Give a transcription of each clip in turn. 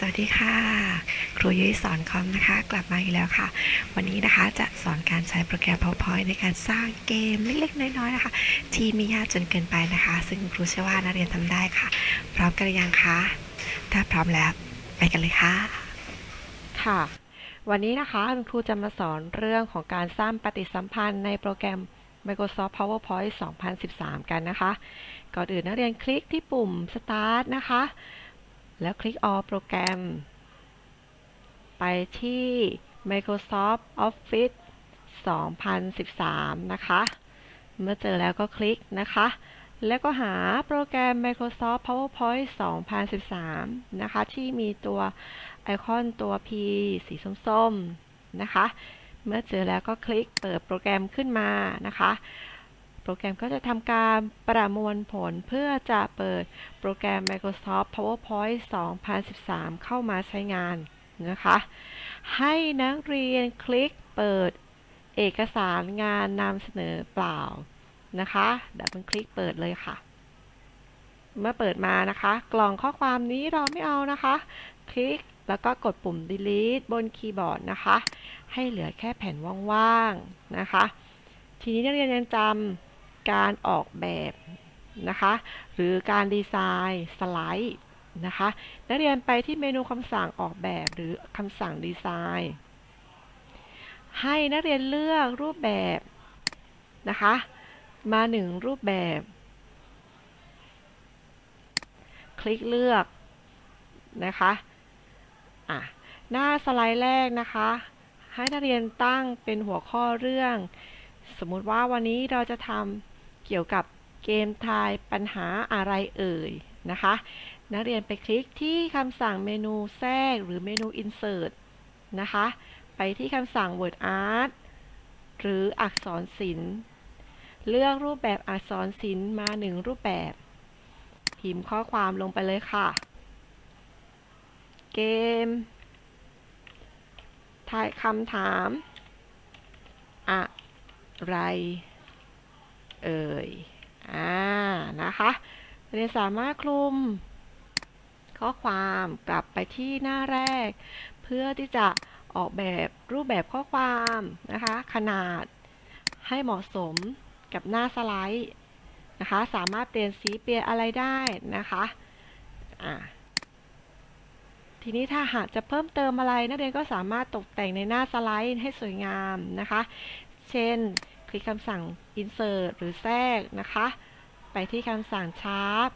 สวัสดีค่ะ ครูยุ้ยสอนคอมนะคะ กลับมาอีกแล้วค่ะ วันนี้นะคะจะสอนการใช้โปรแกรม PowerPoint ในการสร้างเกมเล็กๆน้อยๆนะคะ ที่ไม่ยากจนเกินไปนะคะ ซึ่งครูเชื่อว่านักเรียนทำได้ค่ะ พร้อมกันหรือยังคะถ้าพร้อมแล้วไปกันเลยค่ะ ค่ะ วันนี้นะคะคุณครูจะมาสอนเรื่องของการสร้างปฏิสัมพันธ์ในโปรแกรม Microsoft PowerPoint 2013 กันนะคะ ก่อนอื่นนักเรียนคลิกที่ปุ่ม Start นะคะ แล้วคลิก All โปรแกรม ไปที่ Microsoft Office 2013 นะคะ เมื่อเจอแล้วก็คลิกนะคะ แล้วก็หาโปรแกรม Microsoft PowerPoint 2013 นะคะ ที่มีตัวไอคอนตัว P สีส้มๆ นะคะ เมื่อเจอแล้วก็คลิกเปิดโปรแกรมขึ้นมานะคะ โปรแกรมก็จะทำการประมวลผลเพื่อจะเปิดโปรแกรม Microsoft PowerPoint 2013 เข้ามาใช้งานนะคะ ให้นักเรียนคลิกเปิดเอกสารงานนำเสนอเปล่านะคะดับเบิลคลิกเปิดเลยค่ะ เมื่อเปิดมานะคะ กล่องข้อความนี้เราไม่เอานะคะ คลิกแล้วก็กดปุ่ม delete บนคีย์บอร์ดนะคะ ให้เหลือแค่แผ่นว่างๆนะคะ ทีนี้นักเรียนยังจำ การออกแบบนะคะ หรือการดีไซน์สไลด์นะคะ นักเรียนไปที่เมนูคำสั่งออกแบบหรือคำสั่งดีไซน์ ให้นักเรียนเลือกรูปแบบนะคะ มาหนึ่งรูปแบบ คลิกเลือกนะคะอะหน้าสไลด์แรกนะคะ ให้นักเรียนตั้งเป็นหัวข้อเรื่อง สมมุติว่าวันนี้เราจะทำ เกี่ยวกับเกมทายปัญหาอะไรเอ่ยนะคะ นักเรียนไปคลิกที่คำสั่งเมนูแทรกหรือเมนู insert นะคะ ไปที่คำสั่ง word art หรืออักษรศิลป์ เลือกรูปแบบอักษรศิลป์มาหนึ่งรูปแบบ พิมพ์ข้อความลงไปเลยค่ะ เกม ทายคำถาม อะไร เอ่ย อ่า นะคะเรียนสามารถคลุม ข้อความกลับไปที่หน้าแรก เพื่อที่จะออกแบบรูปแบบข้อความนะคะ ขนาดให้เหมาะสมกับหน้าสไลด์นะคะ สามารถเปลี่ยนสีเปลี่ยนอะไรได้นะคะอ่าทีนี้ถ้าหากจะเพิ่มเติมอะไร นักเรียนก็สามารถตกแต่งในหน้าสไลด์ให้สวยงามนะคะ เช่น ลิกคำสั่ง insert หรือแทรกนะคะ ไปที่คำสั่ง sharp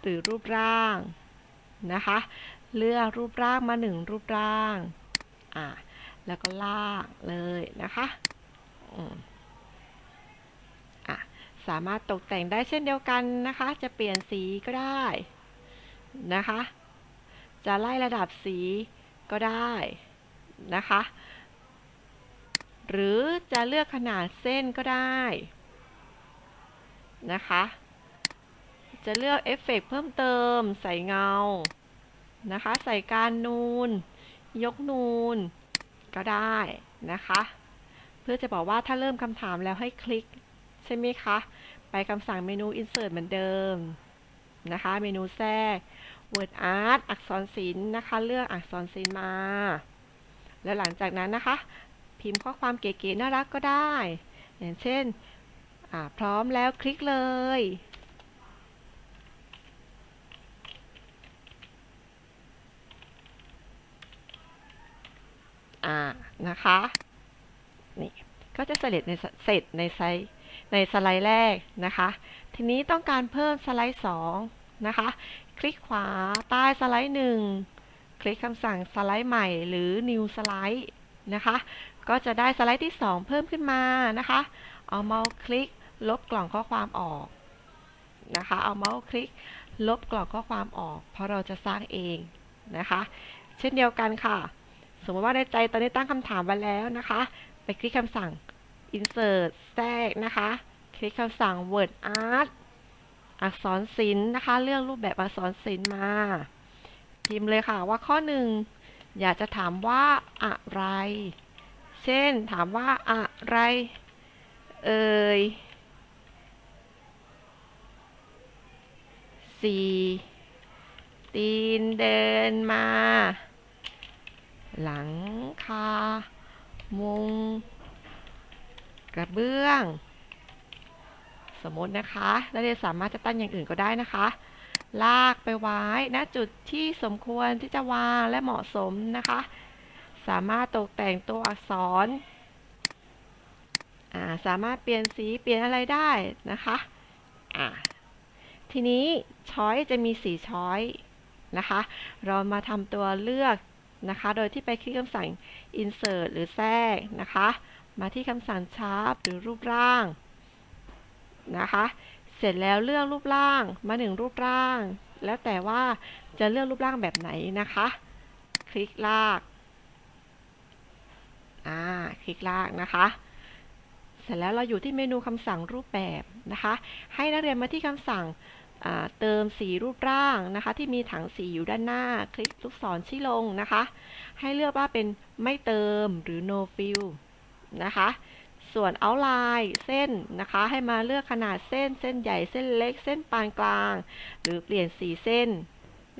หรือรูปร่างนะคะ เลือกรูปร่างมาหนึ่งรูปร่างอ่าแล้วก็ลากเลยนะคะอะสามารถตกแต่งได้เช่นเดียวกันนะคะ จะเปลี่ยนสีก็ได้นะคะ จะไล่ระดับสีก็ได้นะคะ หรือจะเลือกขนาดเส้นก็ได้นะคะ จะเลือกเอฟเฟกต์เพิ่มเติมใส่เงานะคะ ใส่การนูน ยกนูน ก็ได้นะคะ เพื่อจะบอกว่าถ้าเริ่มคำถามแล้วให้คลิกใช่ไหมคะ ไปคำสั่งเมนู insert เหมือนเดิมนะคะ เมนูแทรก word art อักษรศิลป์นะคะ เลือกอักษรศิลป์มา แล้วหลังจากนั้นนะคะ พิมพ์ข้อความเก๋ๆน่ารักก็ได้ อย่างเช่น พร้อมแล้วคลิกเลย อ่า นะคะ นี่ ก็จะเสร็จในเสร็จในไซส์ในสไลด์แรกนะคะ ทีนี้ต้องการเพิ่มสไลด์ 2 นะคะ คลิกขวาใต้สไลด์ 1 คลิกคำสั่งสไลด์ใหม่หรือ new slide นะคะ ก็จะได้สไลด์ที่ 2 เพิ่มขึ้นมานะคะ เอาเมาส์คลิก ลบกล่องข้อความออกนะคะ เอาเมาส์คลิก ลบกล่องข้อความออก เพราะเราจะสร้างเองนะคะ เช่นเดียวกันค่ะ สมมติว่าในใจตอนนี้ตั้งคำถามไว้แล้วนะคะ ไปคลิกคำสั่ง insert แทรกนะคะ คลิกคำสั่ง word art อักษรศิลป์นะคะ เลือกรูปแบบอักษรศิลป์มาพิมพ์เลยค่ะว่าข้อหนึ่งอยากจะถามว่าอะไร เช่น ถามว่าอะไร เอ่ยสี่ตีนเดินมา หลังคา มุง กระเบื้อง สมมตินะคะนักเรียนสามารถจะตั้งอย่างอื่นก็ได้นะคะ ลากไปไว้ณจุดที่สมควรที่จะวางและเหมาะสมนะคะ สามารถตกแต่งตัวอักษร สามารถเปลี่ยนสีเปลี่ยนอะไรได้นะคะอ่าทีนี้ช้อยจะมีสีช้อยนะคะ เรามาทำตัวเลือกนะคะ โดยที่ไปคลิกคำสั่ง insert หรือแทรกนะคะ มาที่คำสั่ง sharp หรือรูปร่างนะคะ เสร็จแล้วเลือกรูปร่างมาหนึ่งรูปร่าง แล้วแต่ว่าจะเลือกรูปร่างแบบไหนนะคะ คลิกลาก อ่า คลิกลากนะคะ เสร็จแล้วเราอยู่ที่เมนูคำสั่งรูปแบบนะคะ ให้นักเรียนมาที่คำสั่งเติมสีรูปร่างนะคะ ที่มีถังสีอยู่ด้านหน้า คลิกลูกศรชี้ลงนะคะ ให้เลือกว่าเป็นไม่เติมหรือ no fill นะคะ ส่วน outline เส้นนะคะ ให้มาเลือกขนาดเส้น เส้นใหญ่เส้นเล็กเส้นปานกลาง หรือเปลี่ยนสีเส้น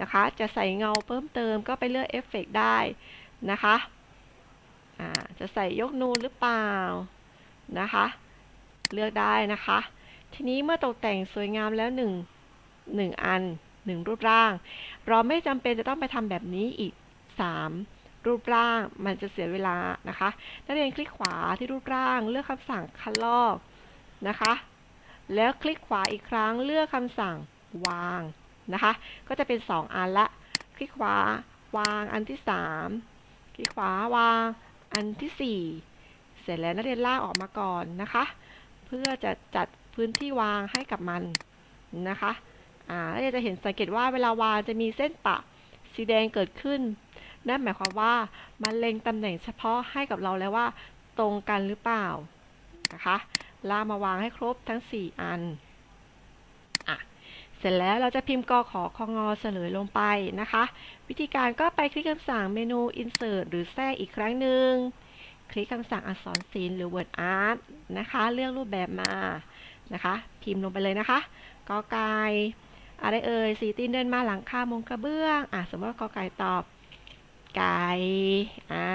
นะคะ จะใส่เงาเพิ่มเติมก็ไปเลือกเอฟเฟกได้นะคะ จะใส่ยกนูนหรือเปล่านะคะ เลือกได้นะคะ ทีนี้เมื่อตกแต่งสวยงามแล้วหนึ่งหนึ่งอันหนึ่งรูปร่าง เราไม่จำเป็นจะต้องไปทำแบบนี้อีกสามรูปร่างมันจะเสียเวลานะคะนักเรียนคลิกขวาที่รูปร่างเลือกคำสั่งคัดลอกนะคะ แล้วคลิกขวาอีกครั้งเลือกคำสั่งวางนะคะ ก็จะเป็น 2 อันละ คลิกขวาวางอันที่ 3 คลิกขวาวาง อันทีสี่ 4 เสร็จแล้วนักเรียนลากออกมาก่อนนะคะ เพื่อจะจัดพื้นที่วางให้กับมันนะคะอ่านักเรียนจะเห็นสังเกตว่าเวลาวางจะมีเส้นปะสีแดงเกิดขึ้น นั่นหมายความว่ามันเล็งตำแหน่งเฉพาะให้กับเราแล้วว่าตรงกันหรือเปล่านะคะลากมาวางให้ครบทั้ง 4 อัน สร็จแล้วเราจะพิมพ์กอขอคองอเฉลยลงไปนะคะ วิธีการก็ไปคลิกคำสั่งเมนู insert หรือแทรกอีกครั้งหนึ่งคลิกคำสั่งอักษรศิลป์หรือ word art นะคะ เลือกรูปแบบมานะคะ พิมพ์ลงไปเลยนะคะกอไก่อะไรเอ่ยสีตีนเดินมาหลังคามงกระเบื้องอะสมมติว่ากอไก่ตอบไก่อ่า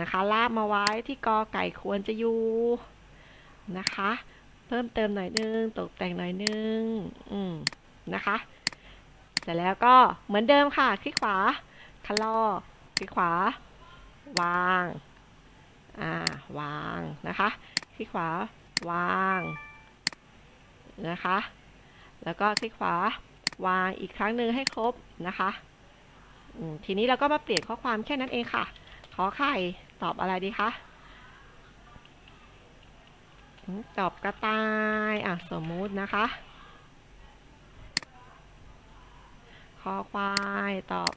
นะคะ ลากมาไว้ที่กอไก่ควรจะอยู่นะคะ เพิ่มเติมหน่อยนึง ตกแต่งหน่อยนึง อืม นะคะ เสร็จแล้วก็เหมือนเดิมค่ะ คลิกขวาคันลอคลิกขวา วาง อ่า วางนะคะ คลิกขวา วาง นะคะ แล้วก็คลิกขวา วางอีกครั้งหนึ่งให้ครบนะคะทีนี้เราก็มาเปลี่ยนข้อความแค่นั้นเองค่ะ ขอไข่ตอบอะไรดีคะ อืมตอบกระต่าย อะ สมมุตินะคะ คอควายตอบ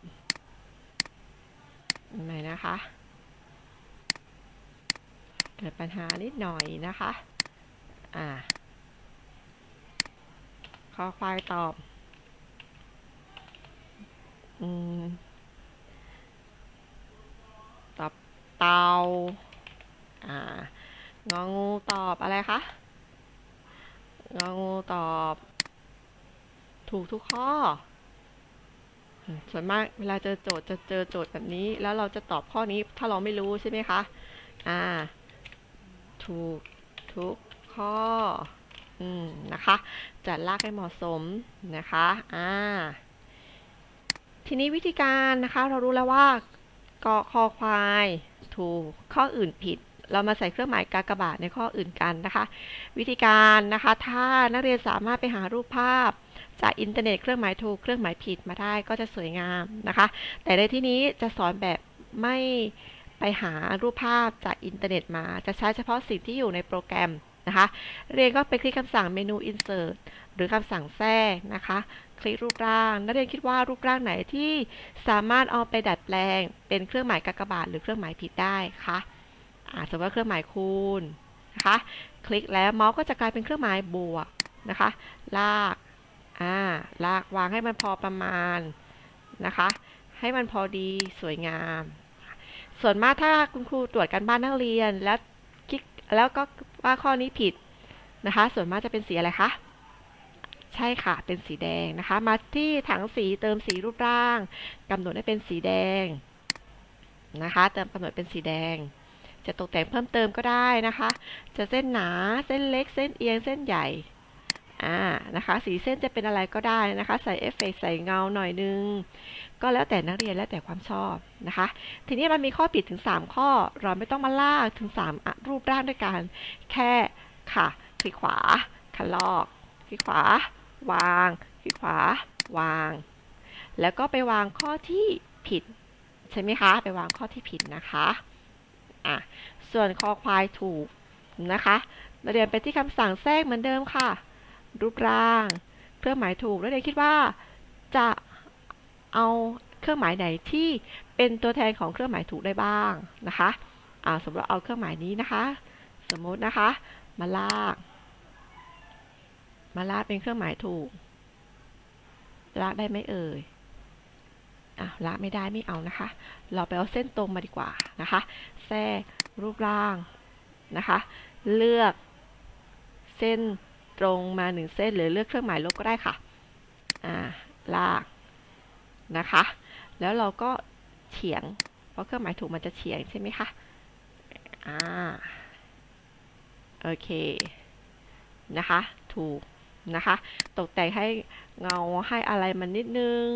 ไหนนะคะ เกิดปัญหานิดหน่อยนะคะ อ่า คอควายตอบ อืม ตอบเตาอ่า งองูตอบอะไรคะ งองูตอบ ถูกทุกข้อ ส่วนมากเวลาเจอโจทย์จะเจอโจทย์แบบนี้ แล้วเราจะตอบข้อนี้ถ้าเราไม่รู้ใช่ไหมคะ อ่า ถูกทุกข้อ อืม นะคะ จัดลากให้เหมาะสมนะคะ อ่า ทีนี้วิธีการนะคะ เรารู้แล้วว่า กอคอควาย ถูกข้ออื่นผิด เรามาใส่เครื่องหมายกากบาทในข้ออื่นกันนะคะ วิธีการนะคะ ถ้านักเรียนสามารถไปหารูปภาพ จากอินเทอร์เน็ตเครื่องหมายถูกเครื่องหมายผิดมาได้ก็จะสวยงามนะคะ แต่ในที่นี้จะสอนแบบไม่ไปหารูปภาพจากอินเทอร์เน็ตมา จะใช้เฉพาะสิ่งที่อยู่ในโปรแกรมนะคะ เรียนก็ไปคลิกคำสั่งเมนู insert หรือคำสั่งแทรกนะคะ คลิกรูปร่าง นักเรียนคิดว่ารูปร่างไหนที่สามารถเอาไปดัดแปลง เป็นเครื่องหมายกากบาทหรือเครื่องหมายผิดได้คะอ่า สมมติว่าเครื่องหมายคูณนะคะ คลิกแล้วเมาส์ก็จะกลายเป็นเครื่องหมายบวกนะคะ ลาก อ่า ลากวางให้มันพอประมาณนะคะ ให้มันพอดีสวยงาม ส่วนมากถ้าคุณครูตรวจการบ้านนักเรียนแล้วคลิกแล้วก็ว่าข้อนี้ผิดนะคะ ส่วนมากจะเป็นสีอะไรคะใช่ค่ะ เป็นสีแดงนะคะ มาที่ถังสีเติมสีรูปร่างกำหนดให้เป็นสีแดงนะคะ เติมกำหนดเป็นสีแดง จะตกแต่งเพิ่มเติมก็ได้นะคะ จะเส้นหนาเส้นเล็ก เส้นเอียงเส้นใหญ่อ่านะคะ สีเส้นจะเป็นอะไรก็ได้นะคะ ใส่เอฟเฟกต์ใส่เงาหน่อยนึง ก็แล้วแต่นักเรียนแล้วแต่ความชอบนะคะ ทีนี้มันมีข้อผิดถึง 3 ข้อ เราไม่ต้องมาลากถึง 3 รูปร่างด้วยกัน แค่ค่ะ คลิกขวาคันลอก คลิกขวา วาง คลิกขวา วาง แล้วก็ไปวางข้อที่ผิด ใช่ไหมคะ ไปวางข้อที่ผิดนะคะ อะส่วนคอควายถูกนะคะนักเรียนไปที่คำสั่งแทรกเหมือนเดิมค่ะ รูปร่าง เครื่องหมายถูกนักเรียนคิดว่า จะเอาเครื่องหมายไหนที่เป็นตัวแทนของเครื่องหมายถูกได้บ้างนะคะอ่าสมมติเอาเครื่องหมายนี้นะคะ สมมตินะคะ มาลาก มาลากเป็นเครื่องหมายถูกลากได้ไหมเอ่ยอะลากไม่ได้ไม่เอานะคะ เราไปเอาเส้นตรงมาดีกว่านะคะ แทรกรูปร่างนะคะ เลือกเส้นตรงมาหนึ่งเส้น หรือเลือกเครื่องหมายลบก็ได้ค่ะ อ่า ลากนะคะ แล้วเราก็เฉียง เพราะเครื่องหมายถูกมันจะเฉียงใช่ไหมคะ อ่า โอเค นะคะ ถูกนะคะ ตกแต่งให้เงาให้อะไรมันนิดนึง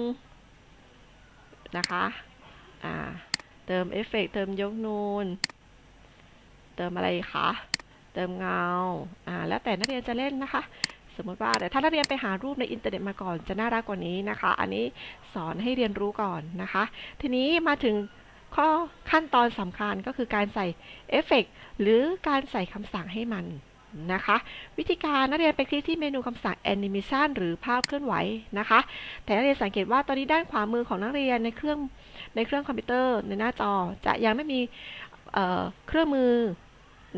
นะคะ อ่า เติมเอฟเฟกต์เติมยกนูน เติมอะไรคะ เติมเงา อ่า แล้วแต่นักเรียนจะเล่นนะคะ สมมติว่าแต่ถ้านักเรียนไปหารูปในอินเทอร์เน็ตมาก่อนจะน่ารักกว่านี้นะคะ อันนี้สอนให้เรียนรู้ก่อนนะคะ ทีนี้มาถึงข้อขั้นตอนสำคัญก็คือการใส่เอฟเฟกต์หรือการใส่คำสั่งให้มันนะคะ วิธีการนักเรียนไปคลิกที่เมนูคำสั่ง Animation หรือภาพเคลื่อนไหวนะคะ แต่นักเรียนสังเกตว่าตอนนี้ด้านขวามือของนักเรียนในเครื่อง ในเครื่องคอมพิวเตอร์ในหน้าจอจะยังไม่มีเอ่อเครื่องมือ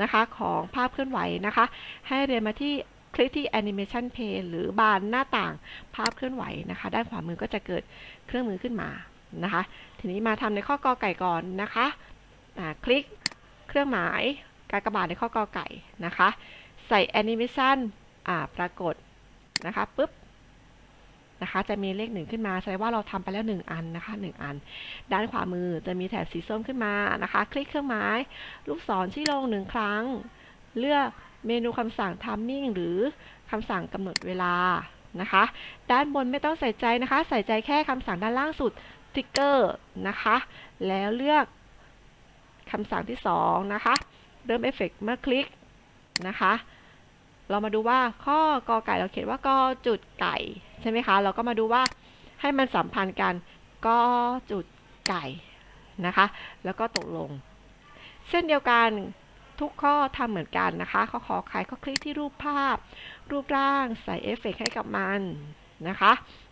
นะคะของภาพเคลื่อนไหวนะคะ ให้เรียนมาที่คลิกที่ Animation Pane หรือบานหน้าต่างภาพเคลื่อนไหวนะคะ ด้านขวามือก็จะเกิดเครื่องมือขึ้นมานะคะ ทีนี้มาทำในข้อกอไก่ก่อนนะคะอ่าคลิกเครื่องหมายกากบาทในข้อกอไก่นะคะ ใส่ Animation อ่าปรากฏนะคะปุ๊บ นะคะ จะมีเลขหนึ่งขึ้นมาแสดงว่าเราทำไปแล้วหนึ่งอันนะคะหนึ่งอัน ด้านขวามือจะมีแถบสีส้มขึ้นมานะคะ คลิกเครื่องหมาย ลูกศรชี้ลงหนึ่งครั้ง เลือกเมนูคำสั่ง timing หรือคำสั่งกำหนดเวลานะคะ ด้านบนไม่ต้องใส่ใจนะคะ ใส่ใจแค่คำสั่งด้านล่างสุด trigger นะคะ แล้วเลือกคำสั่งที่สองนะคะ เริ่มเอฟเฟกเมื่อคลิกนะคะ เรามาดูว่าข้อกอไก่เราเขียนว่ากอจุดไก่ใช่ไหมคะ เราก็มาดูว่าให้มันสัมพันธ์กันกอจุดไก่นะคะ แล้วก็ตกลงเช่นเดียวกันทุกข้อทำเหมือนกันนะคะข้อขอไข่ก็คลิกที่รูปภาพ รูปร่างใส่เอฟเฟกต์ให้กับมันนะคะ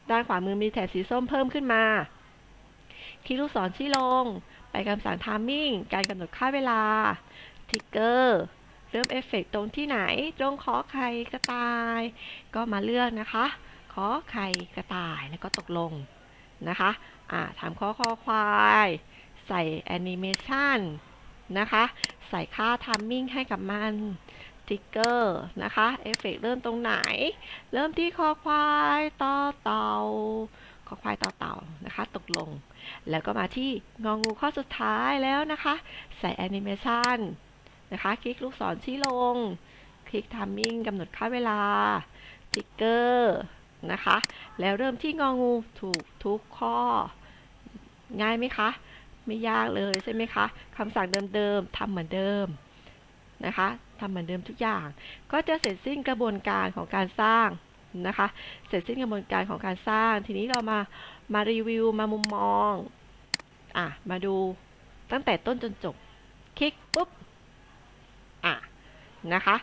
ด้านขวามือมีแถบสีส้มเพิ่มขึ้นมาคลิกลูกศรชี้ลง ไปคำสั่ง timing การกำหนดค่าเวลา trigger เริ่ เริ่มเอฟเฟกต์ตรงที่ไหน ตรงขอไข่กระต่าย ก็มาเลือกนะคะ ขอไข่กระต่ายแล้วก็ตกลงนะคะอ่าถามข้อคอควาย ใส่แอนิเมชันนะคะ ใส่ค่าทัมมิ่งให้กับมันทิกเกอร์นะคะเอฟเฟกเริ่มตรงไหน เริ่มที่คอควายต่อเต่าคอควายต่อเต่านะคะ ตกลง แล้วก็มาที่งองูข้อสุดท้ายแล้วนะคะ ใส่แอนิเมชัน นะคะ คลิกลูกศรชี้ลง คลิกทัมมิ่งกำหนดค่าเวลาทิกเกอร์นะคะ แล้วเริ่มที่งองูถูกทุกข้อ ง่ายไหมคะ ไม่ยากเลยใช่ไหมคะคำสั่งเดิมๆทำเหมือนเดิมนะคะทำเหมือนเดิมทุกอย่าง ก็จะเสร็จสิ้นกระบวนการของการสร้างนะคะ เสร็จสิ้นกระบวนการของการสร้าง ทีนี้เรามา มารีวิว มามุมมอง อะ มาดูตั้งแต่ต้นจนจบ คลิกปุ๊บ นะคะ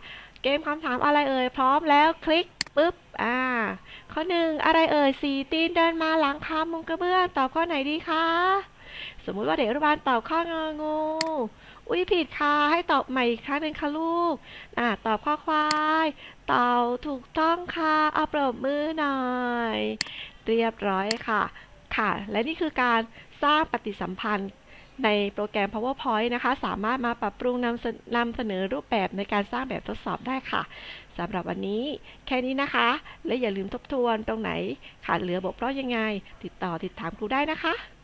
เกมคำถามอะไรเอ่ย พร้อมแล้วคลิกปุ๊บ อ่า ข้อหนึ่งอะไรเอ่ยสีตีนเดินมาหลังคามุงกระเบื้องตอบข้อไหนดีคะ สมมุติว่าเด็กอนุบาลตอบข้ององู อุ้ยผิดค่ะ ให้ตอบใหม่อีกครั้งหนึ่งค่ะลูก อ่า ตอบข้อควายเต่าถูกต้องค่ะ เอาปรบมือหน่อย เรียบร้อยค่ะ ค่ะ และนี่คือการสร้างปฏิสัมพันธ์ ในโปรแกรม PowerPoint นะคะ สามารถมาปรับปรุงนำนำเสนอรูปแบบในการสร้างแบบทดสอบได้ค่ะสำหรับวันนี้แค่นี้นะคะ และอย่าลืมทบทวนตรงไหนขาดเหลือบกพร่องยังไง ติดต่อติดถามครูได้นะคะ